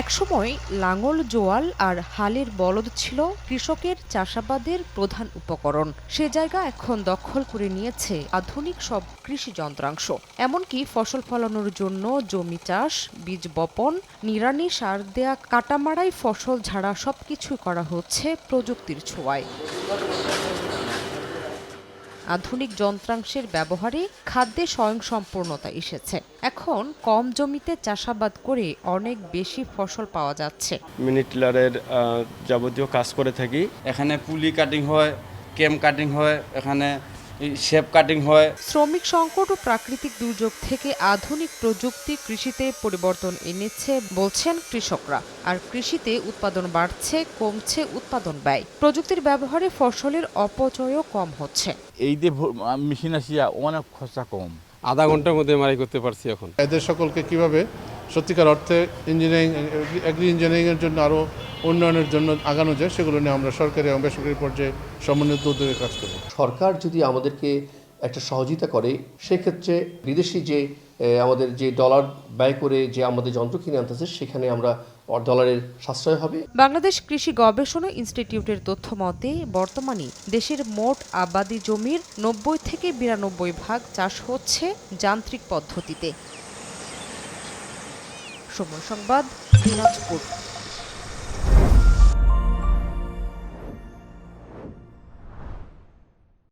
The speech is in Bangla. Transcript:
একসময় লাঙল, জোয়াল আর হালের বলদ ছিল কৃষকের চাষাবাদের প্রধান উপকরণ। সে জায়গা এখন দখল করে নিয়েছে আধুনিক সব কৃষি যন্ত্রাংশ। এমনকি ফসল ফলানোর জন্য জমি চাষ, বীজ বপন, নিড়ানি, সার দেয়া, কাটামারাই ফসল ঝাড়া সবকিছুই করা হচ্ছে প্রযুক্তির ছোঁয়ায়। আধুনিক যন্ত্রাংশের ব্যবহারে খাদ্যে স্বয়ংসম্পূর্ণতা এসেছে। এখন কম জমিতে চাষাবাদ করে অনেক বেশি ফসল পাওয়া যাচ্ছে। মিনি টিলারের যাবতীয় কাজ করে থাকি। এখানে পুলি কাটিং হয় কেম কাটিং হয় এখানে শেপ কাটিং হয়। শ্রমিক সংকট ও প্রাকৃতিক দুর্যোগ থেকে আধুনিক প্রযুক্তি কৃষিতে পরিবর্তন এনেছে বলছেন কৃষকরা। আর কৃষিতে উৎপাদন বাড়ছে কমছে উৎপাদন ব্যয়। প্রযুক্তির ব্যবহারে ফসলের অপচয়ও কম হচ্ছে। এই যে মেশিন আসিয়া অনেক খরচা কম। আধা ঘণ্টার মধ্যে মারাই করতে পারছি এখন। এদের সকলকে কীভাবে সত্যিকার অর্থে ইঞ্জিনিয়ারিং এগ্রি ইঞ্জিনিয়ারিংয়ের জন্য আরও উন্নয়নের জন্য আগানো যায় সেগুলো নিয়ে আমরা সরকারি এবং বেসরকারি পর্যায়ে সমন্বিত উদ্যোগে কাজ করব। সরকার যদি আমাদেরকে একটা সহযোগিতা করে সেক্ষেত্রে বিদেশি যে আমাদের যে ডলার ব্যয় করে যে আমাদের যন্ত্র কিনে আনতেছে সেখানে আমরা ডলারের সাশ্রয় হবে। বাংলাদেশ কৃষি গবেষণা ইনস্টিটিউটের তথ্য মতে বর্তমানে দেশের মোট আবাদি জমির নব্বই থেকে বিরানব্বই ভাগ চাষ হচ্ছে যান্ত্রিক পদ্ধতিতে। সময় সংবাদ দিনাজপুর।